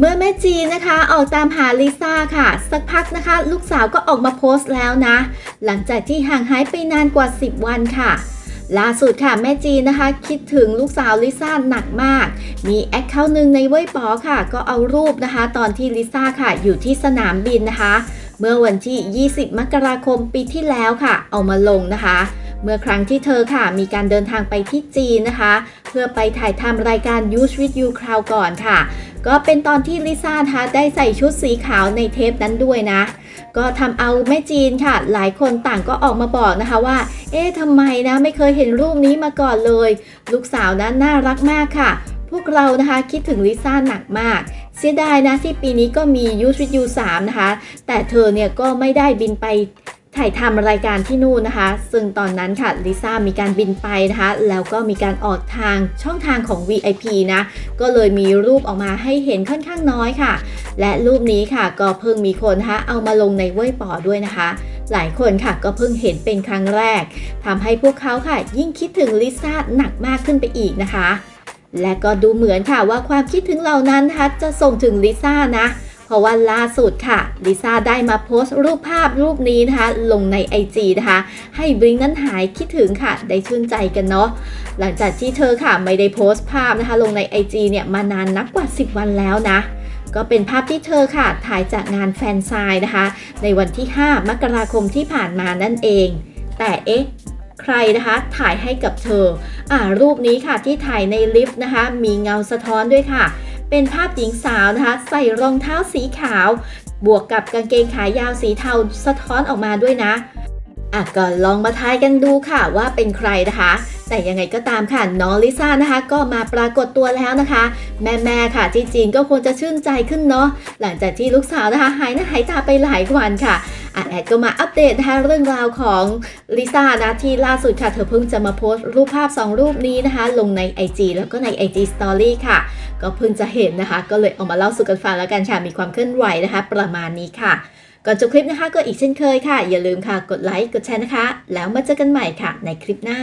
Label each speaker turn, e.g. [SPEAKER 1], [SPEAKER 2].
[SPEAKER 1] เมื่อแม่จีนะคะออกตามหาลิซ่าค่ะ สักพักนะคะ ลูกสาวก็ออกมาโพสต์แล้วนะ หลังจากที่ห่างหายไปนานกว่า 10 วันค่ะ ล่าสุดค่ะแม่จีนะคะ คิดถึงลูกสาวลิซ่าหนักมาก มีแอคเคาท์หนึ่งในเว่ยป๋อค่ะ ก็เอารูปนะคะ ตอนที่ลิซ่าค่ะ อยู่ที่สนามบินนะคะ เมื่อวันที่ 20 มกราคมปีที่แล้วค่ะ เอามาลงนะคะเมื่อครั้งที่เธอค่ะมีการเดินทางไปที่จีนนะคะ เพื่อไปถ่ายทำรายการ Use with You คราวก่อนค่ะ ก็เป็นตอนที่ลิซ่านะคะได้ใส่ชุดสีขาวในเทปนั้นด้วยนะ ก็ทำเอาแม่จีนค่ะ หลายคนต่างก็ออกมาบอกนะคะว่า เอ๊ะทำไมนะไม่เคยเห็นรูปนี้มาก่อนเลย ลูกสาวนะน่ารักมากค่ะ พวกเรานะคะคิดถึงลิซ่าหนักมากเสียดายนะที่ปีนี้ก็มี Use with You 3นะคะ แต่เธอเนี่ยก็ไม่ได้บินไป ถ่ายทำรายการที่นู่นนะคะ ซึ่งตอนนั้นค่ะลิซ่ามีการบินไปนะคะ แล้วก็มีการออกทางช่องทางของ VIP นะ ก็เลยมีรูปออกมาให้เห็นค่อนข้างน้อยค่ะ และรูปนี้ค่ะก็เพิ่งมีคนนะคะเอามาลงในเว่ยป๋อด้วยนะคะ หลายคนค่ะก็เพิ่งเห็นเป็นครั้งแรกทำให้พวกเขาค่ะ ยิ่งคิดถึงลิซ่าหนักมากขึ้นไปอีกนะคะ และก็ดูเหมือนค่ะว่าความคิดถึงเหล่านั้นนะคะจะส่งถึงลิซ่านะ เพราะว่าล่าสุดค่ะลิซ่าได้มาโพสต์รูปภาพรูปนี้นะคะ ลงใน IG นะคะ ให้บริงนั้นหายคิดถึงค่ะ ได้ชื่นใจกันเนาะหลังจากที่เธอค่ะไม่ได้โพสต์ภาพนะคะ ลงใน IG เนี่ยมานานนับกว่า 10 วันแล้วนะก็เป็นภาพที่เธอค่ะถ่ายจากงานแฟนไซน์นะคะ ในวันที่ 5 มกราคมที่ผ่านมานั่นเอง แต่เอ๊ะ ใครนะคะถ่ายให้กับเธอ อ่ารูปนี้ค่ะที่ถ่ายในลิฟต์นะคะ มีเงาสะท้อนด้วยค่ะ เป็นภาพหญิงสาวนะคะ ใส่รองเท้าสีขาว บวกกับกางเกงขายาวสีเทาสะท้อนออกมาด้วยนะอะก็ลองมาทายกันดูค่ะว่าเป็นใครนะคะ แต่ยังไงก็ตามค่ะน้องลิซ่านะคะ ก็มาปรากฏตัวแล้วนะคะ แม่ๆค่ะที่จีนก็คงจะชื่นใจขึ้นเนาะหลังจากที่ลูกสาวนะคะ หายหน้าหายตาไปหลายวันค่ะอะ แอดก็มาอัปเดตนะคะเรื่องราวของลิซ่านะที่ล่าสุดค่ะ เธอเพิ่งจะมาโพสต์รูปภาพ 2 รูปนี้นะคะ ลงใน IG แล้วก็ใน IG Story ค่ะ ก็เพิ่งจะเห็นนะคะ ก็เลยเอามาเล่าสู่กันฟังแล้วกันค่ะ มีความเคลื่อนไหวนะคะ ประมาณนี้ค่ะ ก่อนจบคลิปนะคะ ก็อีกเช่นเคยค่ะ อย่าลืมค่ะ กดไลค์ กดแชร์นะคะ แล้วมาเจอกันใหม่ค่ะ ในคลิปหน้า